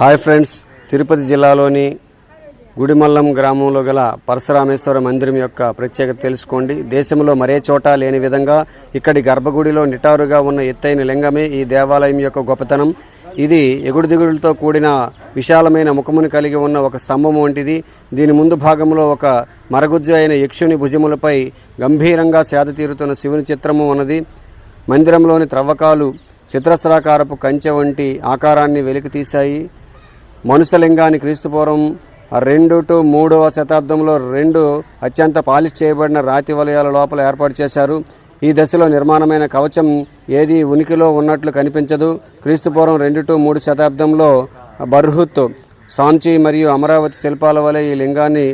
Hi friends Tirupati జిల్లాలోని గుడిమల్లం గ్రామంలో గల పరశురామేశ్వర మందిరం యొక్క ప్రత్యేకత తెలుసుకోండి. దేశంలో మరే చోట లేని విధంగా ఇక్కడి గర్భగుడిలో నిటారుగా ఉన్న ఎత్తైన లింగమే ఈ దేవాలయం యొక్క గొప్పతనం. ఇది ఎగుడు దిగుడులతో కూడిన విశాలమైన ముఖమును కలిగి ఉన్న ఒక స్తంభం వంటిది. దీని ముందు భాగంలో ఒక మరగుజ్జు అయిన యక్షుని భుజములపై గంభీరంగా సేద తీరుతున్న శివుని చిత్రము ఉన్నది. మందిరంలోని త్రవ్వకాలు చిత్రస్రాకారపు కంచె వంటి ఆకారాన్ని వెలికి తీశాయి మనుషలింగాన్ని క్రీస్తుపూర్వం రెండు టు మూడవ శతాబ్దంలో రెండు అత్యంత పాలిష్ చేయబడిన రాతి వలయాల లోపల ఏర్పాటు చేశారు. ఈ దశలో నిర్మాణమైన కవచం ఏది ఉనికిలో ఉన్నట్లు కనిపించదు. క్రీస్తుపూర్వం రెండు టు మూడు శతాబ్దంలో బర్హుత్ సాంచి మరియు అమరావతి శిల్పాల వలె ఈ లింగాన్ని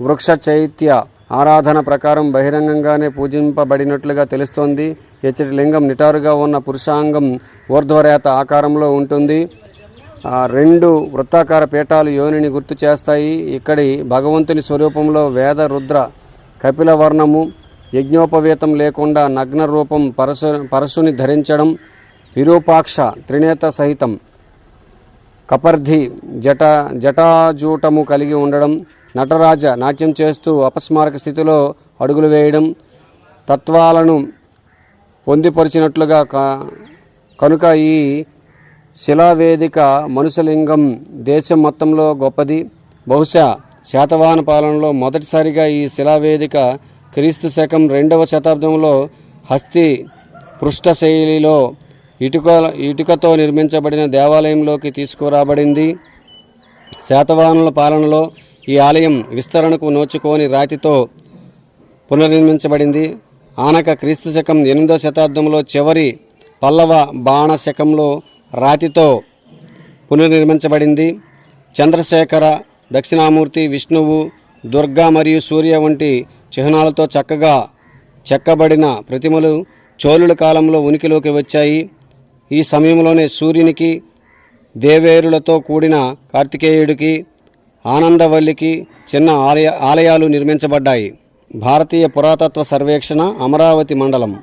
వృక్ష చైత్య ఆరాధన ప్రకారం బహిరంగంగానే పూజింపబడినట్లుగా తెలుస్తోంది. ఇచ్చటి లింగం నిటారుగా ఉన్న పురుషాంగం ఊర్ధ్వరేత ఆకారంలో ఉంటుంది. రెండు వృత్తాకార పీఠాలు యోనిని గుర్తు చేస్తాయి. ఇక్కడి భగవంతుని స్వరూపంలో వేద రుద్ర కపిల వర్ణము యజ్ఞోపవేతం లేకుండా నగ్న రూపం పరశు పరశుని ధరించడం విరూపాక్ష త్రినేత సహితం కపర్ధి జట జటాజూటము కలిగి ఉండడం నటరాజ నాట్యం చేస్తూ అపస్మారక స్థితిలో అడుగులు వేయడం తత్వాలను పొందిపరిచినట్లుగా క- కనుక ఈ శిలావేదిక మనుషలింగం దేశం మొత్తంలో గొప్పది. బహుశా శాతవాహన పాలనలో మొదటిసారిగా ఈ శిలావేదిక క్రీస్తు శకం రెండవ శతాబ్దంలో హస్తి పృష్ఠ శైలిలో ఇటుక ఇటుకతో నిర్మించబడిన దేవాలయంలోకి తీసుకురాబడింది. శాతవాహనుల పాలనలో ఈ ఆలయం విస్తరణకు నోచుకోని రాతితో పునర్నిర్మించబడింది. ఆనక క్రీస్తు శకం ఎనిమిదో శతాబ్దంలో చివరి పల్లవ బాణ శకంలో రాతితో పునర్నిర్మించబడింది. చంద్రశేఖర దక్షిణామూర్తి విష్ణువు దుర్గా మరియు సూర్య వంటి చిహ్నాలతో చక్కగా చెక్కబడిన ప్రతిమలు చోళుల కాలంలో ఉనికిలోకి వచ్చాయి. ఈ సమయంలోనే సూర్యునికి దేవేరులతో కూడిన కార్తికేయుడికి ఆనందవల్లికి చిన్న ఆలయ ఆలయాలు నిర్మించబడ్డాయి. భారతీయ పురాతత్వ సర్వేక్షణ అమరావతి మండలం.